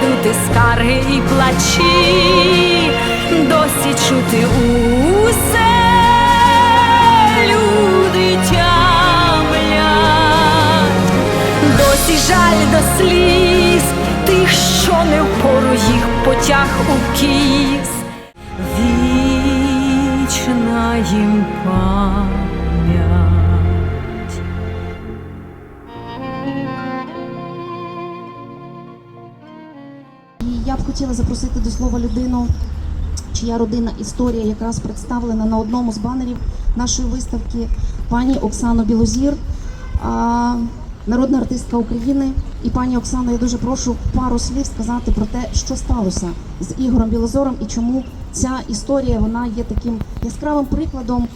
чути скарги і плачі, досі чути усе люди тямлять, досі жаль до сліз, тих, що не впору їх потяг у кіс. Вічна їм пам'ять. Я б хотіла запросити до слова людину, чия родинна історія якраз представлена на одному з банерів нашої виставки, пані Оксану Білозір, народна артистка України. І пані Оксано, я дуже прошу пару слів сказати про те, що сталося з Ігорем Білозором і чому ця історія вона є таким яскравим прикладом,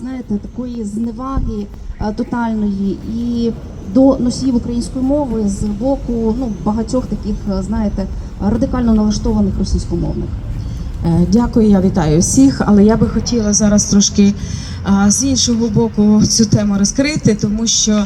знаєте, такої зневаги тотальної і до носіїв української мови з боку ну багатьох таких, знаєте, радикально налаштованих російськомовних. Е, Дякую, я вітаю всіх, але я би хотіла зараз трошки з іншого боку цю тему розкрити, тому що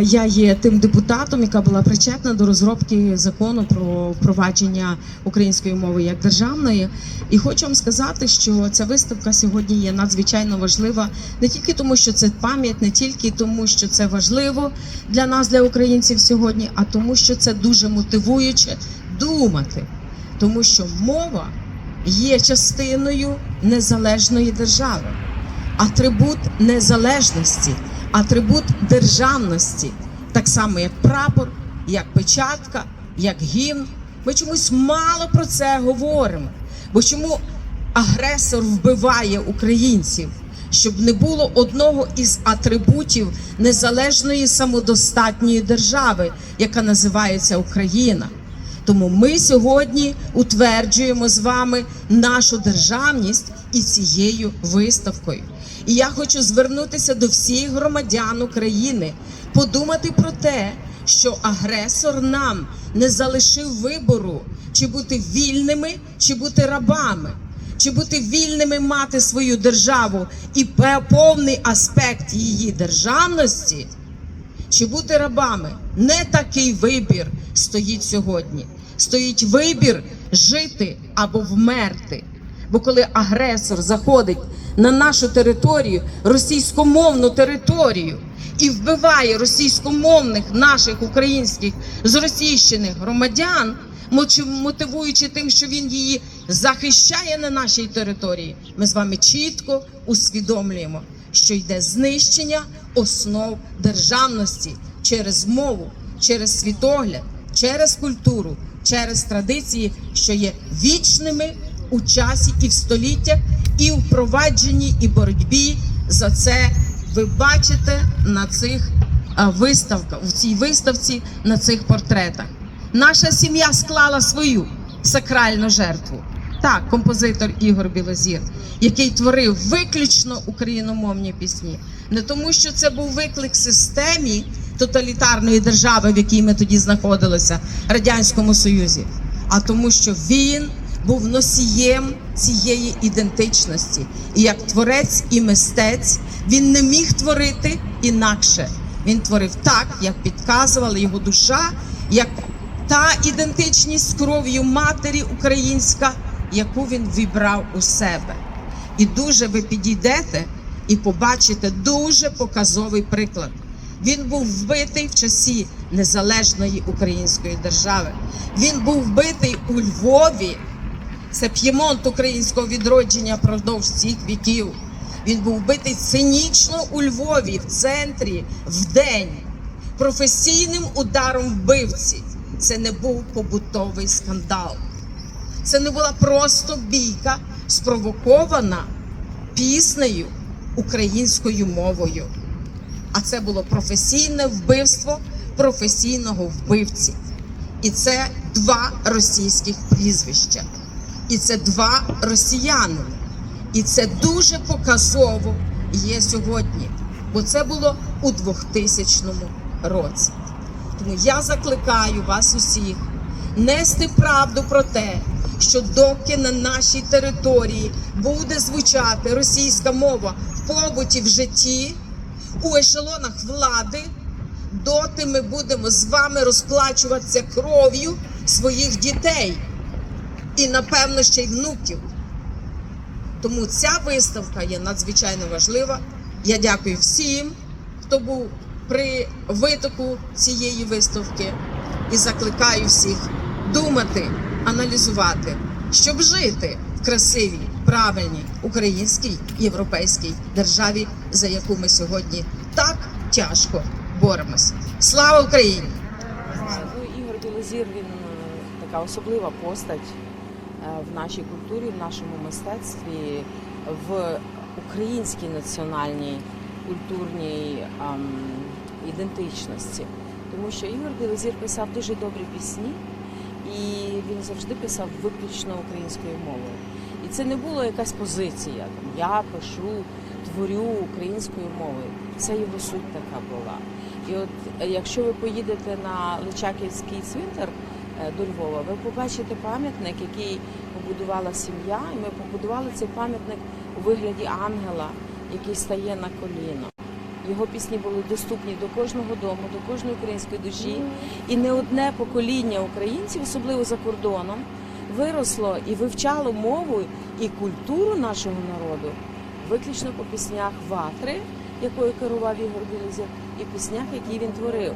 я є тим депутатом, яка була причетна до розробки закону про впровадження української мови як державної. І хочу вам сказати, що ця виставка сьогодні є надзвичайно важлива не тільки тому, що це пам'ять, не тільки тому, що це важливо для нас, для українців сьогодні, а тому, що це дуже мотивуюче думати, тому що мова є частиною незалежної держави, атрибут незалежності, атрибут державності, так само як прапор, як печатка, як гімн. Ми чомусь мало про це говоримо. Бо чому агресор вбиває українців? Щоб не було одного із атрибутів незалежної самодостатньої держави, яка називається Україна. Тому ми сьогодні утверджуємо з вами нашу державність і цією виставкою. І я хочу звернутися до всіх громадян України, подумати про те, що агресор нам не залишив вибору, чи бути вільними, чи бути рабами, чи бути вільними мати свою державу і повний аспект її державності чи бути рабами. Не такий вибір стоїть сьогодні. Стоїть вибір жити або вмерти. Бо коли агресор заходить на нашу територію, російськомовну територію, і вбиває російськомовних наших українських зросійщених громадян, мотивуючи тим, що він її захищає на нашій території, ми з вами чітко усвідомлюємо, що йде знищення основ державності через мову, через світогляд, через культуру, через традиції, що є вічними у часі і в століттях, і в впровадженні і боротьбі за це. Ви бачите на цих виставках, в цій виставці на цих портретах. Наша сім'я склала свою сакральну жертву. Так, композитор Ігор Білозір, який творив виключно україномовні пісні, не тому, що це був виклик системі тоталітарної держави, в якій ми тоді знаходилися, радянському Союзі, а тому, що він був носієм цієї ідентичності, і як творець і мистець він не міг творити інакше. Він творив так, як підказувала його душа, як та ідентичність з кров'ю матері українська, яку він вібрав у себе. І дуже ви підійдете і побачите дуже показовий приклад. Він був вбитий в часі незалежної української держави. Він був вбитий у Львові. Це п'ємонт українського відродження продовж цих віків. Він був вбитий цинічно у Львові, в центрі, в день, професійним ударом вбивці. Це не був побутовий скандал. Це не була просто бійка, спровокована піснею українською мовою. А це було професійне вбивство професійного вбивці. І це два російських прізвища. І це два росіяни. І це дуже показово є сьогодні, бо це було у 2000 році. Тому я закликаю вас усіх нести правду про те, що доки на нашій території буде звучати російська мова в побуті в житті, у ешелонах влади, доти ми будемо з вами розплачуватися кров'ю своїх дітей і, напевно, ще й внуків. Тому ця виставка є надзвичайно важлива. Я дякую всім, хто був при витоку цієї виставки, і закликаю всіх думати, аналізувати, щоб жити красивій, правильній українській європейській державі, за яку ми сьогодні так тяжко боремось. Слава Україні! Ну, Ігор Білозір він е, така особлива постать е, в нашій культурі, в нашому мистецтві, в українській національній культурній ем, ідентичності. Тому що Ігор Білозір писав дуже добрі пісні, і він завжди писав виключно українською мовою. І це не була якась позиція. Там, я пишу, творю українською мовою. Це його суть така була. І от е, якщо ви поїдете на Личаківський цвинтар е, до Львова, ви побачите пам'ятник, який побудувала сім'я, і ми побудували цей пам'ятник у вигляді ангела, який стає на коліно. Його пісні були доступні до кожного дому, до кожної української душі. І не одне покоління українців, особливо за кордоном, виросло і вивчало мову і культуру нашого народу виключно по піснях ватри, якою керував Ігор Білозір, і піснях, які він творив.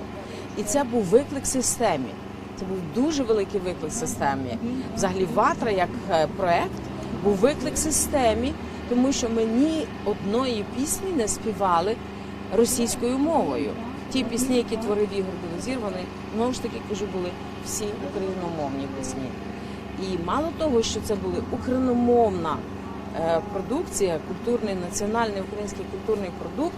І це був виклик системі. Це був дуже великий виклик системі. Взагалі, ватра як е, проект був виклик системі, тому що ми ні одної пісні не співали російською мовою. Ті пісні, які творив Ігор Білозір, вони знову ж таки кажу, були всі україномовні пісні. І мало того, що це була україномовна е, продукція, культурний національний український культурний продукт.